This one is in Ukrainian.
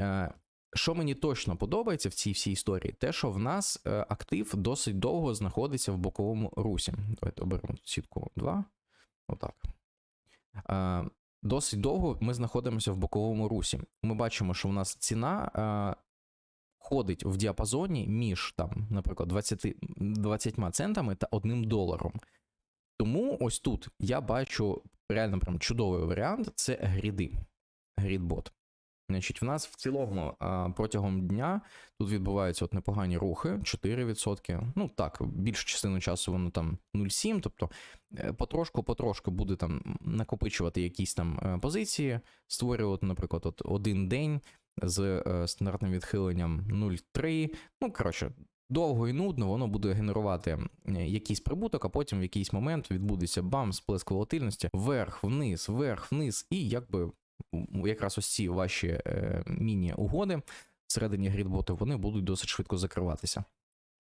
Е, Що мені точно подобається в цій всій історії, те, що в нас е, актив досить довго знаходиться в боковому русі. Давайте оберемо сітку 2. Отак. Е, Досить довго ми знаходимося в боковому русі. Ми бачимо, що у нас ціна ходить в діапазоні між, там, наприклад, 20, 20 центами та 1 доларом. Тому ось тут я бачу реально прям чудовий варіант це гріди. Грідбот. Значить, в нас в цілому протягом дня тут відбуваються от непогані рухи, 4%. Ну так, більшу частину часу воно там 0,7, тобто е, потрошку-потрошку буде там накопичувати якісь там е, позиції, створювати, наприклад, от один день з е, стандартним відхиленням 0,3. Ну, коротше, довго і нудно, воно буде генерувати е, якийсь прибуток, а потім в якийсь момент відбудеться бам, сплеск волатильності, вверх, вниз, вверх, вниз, і якби якраз ось ці ваші е, міні-угоди всередині грідботу, вони будуть досить швидко закриватися.